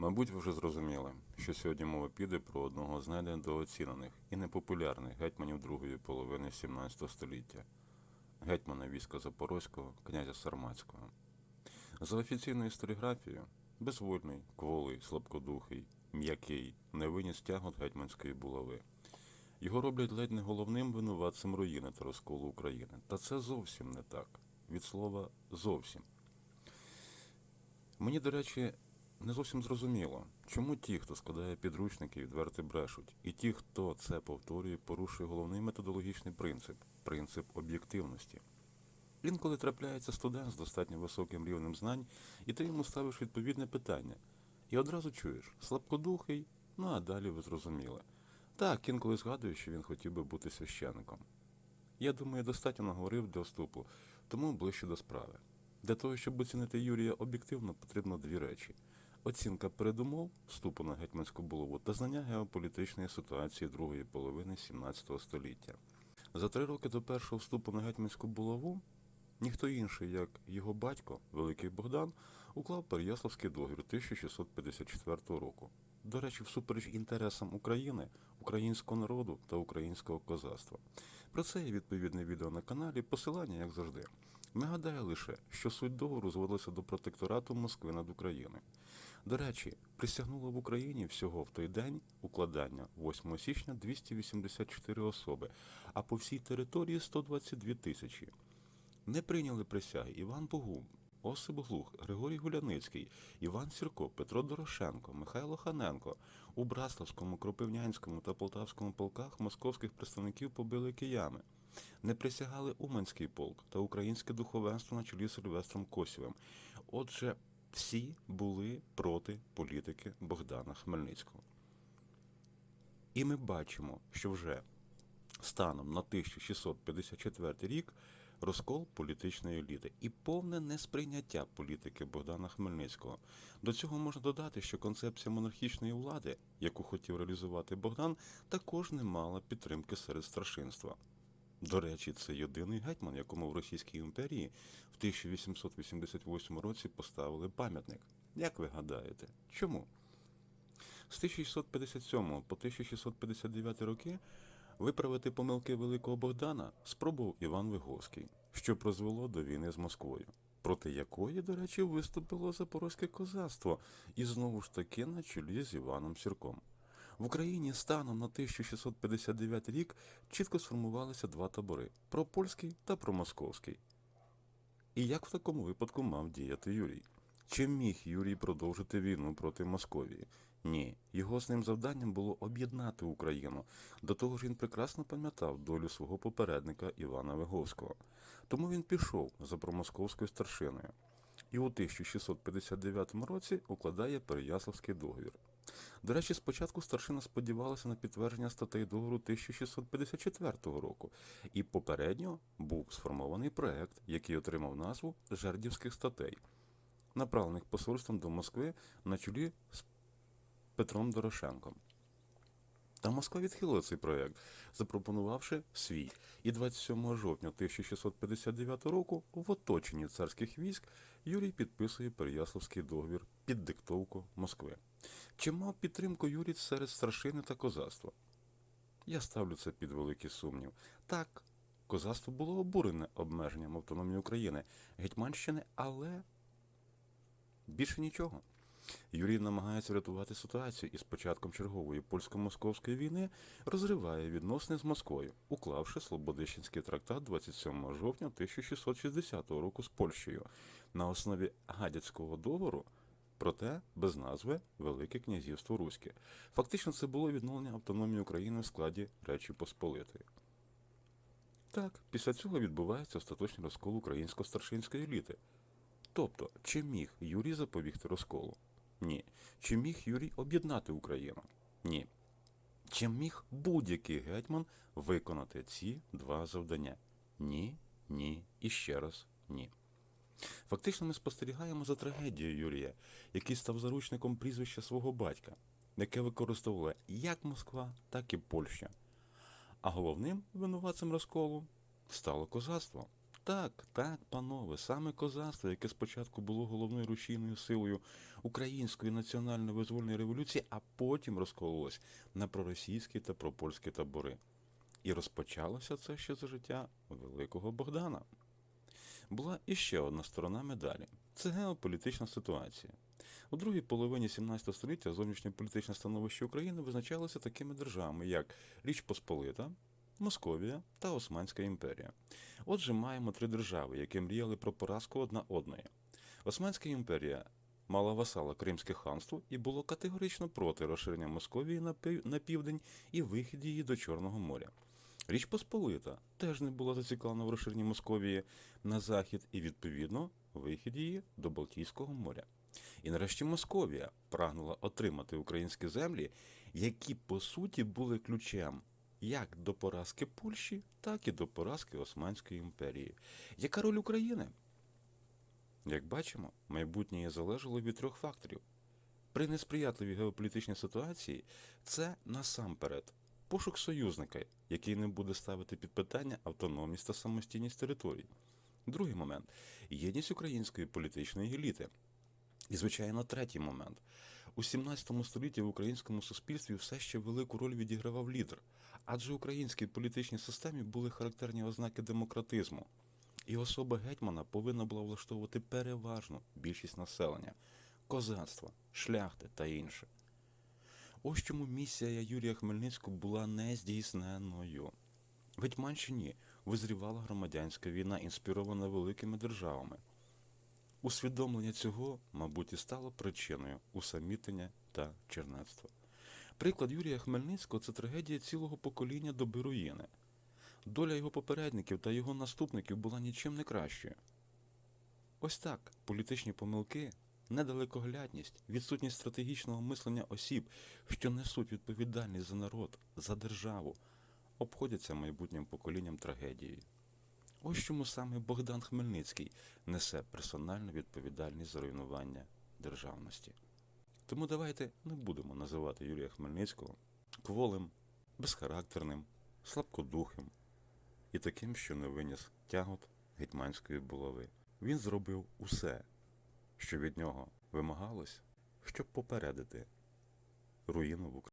Мабуть, ви вже зрозуміли, що сьогодні мова піде про одного з недооцінених і непопулярних гетьманів другої половини 17 століття гетьмана війська Запорозького, князя Сарматського. За офіційною історіографією, безвольний, кволий, слабкодухий, м'який, не виніс тягот гетьманської булави. Його роблять ледь не головним винуватцем руїни та розколу України. Та це зовсім не так. Від слова зовсім. Мені, до речі, не зовсім зрозуміло, чому ті, хто складає підручники, відверто брешуть, і ті, хто це повторює, порушує головний методологічний принцип принцип об'єктивності. Інколи трапляється студент з достатньо високим рівнем знань, і ти йому ставиш відповідне питання. І одразу чуєш слабкодухий, ну а далі ви зрозуміли. Так, інколи згадує, що він хотів би бути священником. Я думаю, достатньо наговорив для вступу, тому ближче до справи. Для того, щоб оцінити Юрія об'єктивно, потрібно дві речі: оцінка передумов вступу на гетьманську булаву та знання геополітичної ситуації другої половини 17 століття. За три роки до першого вступу на гетьманську булаву ніхто інший, як його батько, Великий Богдан, уклав Переяславський договір 1654 року. До речі, всупереч інтересам України, українського народу та українського козацтва. Про це є відповідне відео на каналі, посилання, як завжди. Нагадаю лише, що суть договору зводилася до протекторату Москви над Україною. До речі, присягнуло в Україні всього в той день укладання 8 січня 284 особи, а по всій території 122 тисячі. Не прийняли присяги Іван Богум, Осип Глух, Григорій Гуляницький, Іван Сірко, Петро Дорошенко, Михайло Ханенко. У Браславському, Кропивнянському та Полтавському полках московських представників побили киями. Не присягали Уманський полк та українське духовенство на чолі з Сильвестром Косівим. Отже, всі були проти політики Богдана Хмельницького. І ми бачимо, що вже станом на 1654 рік розкол політичної еліти і повне несприйняття політики Богдана Хмельницького. До цього можна додати, що концепція монархічної влади, яку хотів реалізувати Богдан, також не мала підтримки серед старшинства. До речі, це єдиний гетьман, якому в Російській імперії в 1888 році поставили пам'ятник. Як ви гадаєте, чому? З 1657 по 1659 роки виправити помилки Великого Богдана спробував Іван Виговський, що призвело до війни з Москвою, проти якої, до речі, виступило запорозьке козацтво, і знову ж таки на чолі з Іваном Сірком. В Україні станом на 1659 рік чітко сформувалися два табори пропольський та промосковський. І як в такому випадку мав діяти Юрій? Чи міг Юрій продовжити війну проти Московії? Ні, його основним завданням було об'єднати Україну. До того ж він прекрасно пам'ятав долю свого попередника Івана Виговського. Тому він пішов за промосковською старшиною. І у 1659 році укладає Переяславський договір. До речі, спочатку старшина сподівалася на підтвердження статей договору 1654 року, і попередньо був сформований проект, який отримав назву Жердівських статей, направлених посольством до Москви на чолі з Петром Дорошенком. Та Москва відхилила цей проект, запропонувавши свій. І 27 жовтня 1659 року в оточенні царських військ Юрій підписує Переяславський договір під диктовку Москви. Чи мав підтримку Юрій серед старшини та козацтва? Я ставлю це під великий сумнів. Так, козацтво було обурене обмеженням автономії України, Гетьманщини, але більше нічого. Юрій намагається врятувати ситуацію і з початком чергової польсько-московської війни розриває відносини з Москвою, уклавши Слободищенський трактат 27 жовтня 1660 року з Польщею на основі гадяцького договору, проте без назви Велике князівство Руське. Фактично, це було відновлення автономії України в складі Речі Посполитої. Так, після цього відбувається остаточний розкол українсько-старшинської еліти. Тобто, чи міг Юрій запобігти розколу? Ні. Чи міг Юрій об'єднати Україну? Ні. Чи міг будь-який гетьман виконати ці два завдання? Ні, ні і ще раз ні. Фактично ми спостерігаємо за трагедією Юрія, який став заручником прізвища свого батька, яке використовувала як Москва, так і Польща. А головним винуватцем розколу стало козацтво. Так, так, панове, саме козацтво, яке спочатку було головною рушійною силою української національно-визвольної революції, а потім розкололось на проросійські та пропольські табори. І розпочалося це ще за життя великого Богдана. Була іще одна сторона медалі це геополітична ситуація. У другій половині 17 століття зовнішньополітичне становище України визначалося такими державами, як Річ Посполита, Московія та Османська імперія. Отже, маємо три держави, які мріяли про поразку одна одної. Османська імперія мала васала Кримське ханство і було категорично проти розширення Московії на південь і вихід її до Чорного моря. Річ Посполита теж не була зацікавлена в розширенні Московії на захід і, відповідно, вихід її до Балтійського моря. І нарешті Московія прагнула отримати українські землі, які по суті були ключем як до поразки Польщі, так і до поразки Османської імперії. Яка роль України? Як бачимо, майбутнє залежало від трьох факторів. При несприятливій геополітичній ситуації це насамперед пошук союзника, який не буде ставити під питання автономність та самостійність територій. Другий момент єдність української політичної еліти. І, звичайно, третій момент. У 17 столітті в українському суспільстві все ще велику роль відігравав лідер, адже українській політичній системі були характерні ознаки демократизму. І особа гетьмана повинна була влаштовувати переважну більшість населення, козацтва, шляхти та інше. Ось чому місія Юрія Хмельницького була нездійсненною. В Гетьманщині визрівала громадянська війна, інспірована великими державами. Усвідомлення цього, мабуть, і стало причиною усамітнення та чернецтва. Приклад Юрія Хмельницького це трагедія цілого покоління доби руїни. Доля його попередників та його наступників була нічим не кращою. Ось так політичні помилки, недалекоглядність, відсутність стратегічного мислення осіб, що несуть відповідальність за народ, за державу, обходяться майбутнім поколінням трагедією. Ось чому саме Богдан Хмельницький несе персональну відповідальність за руйнування державності. Тому давайте не будемо називати Юрія Хмельницького кволим, безхарактерним, слабкодухим і таким, що не виніс тягот гетьманської булави. Він зробив усе, що від нього вимагалось, щоб попередити руїну в Україні.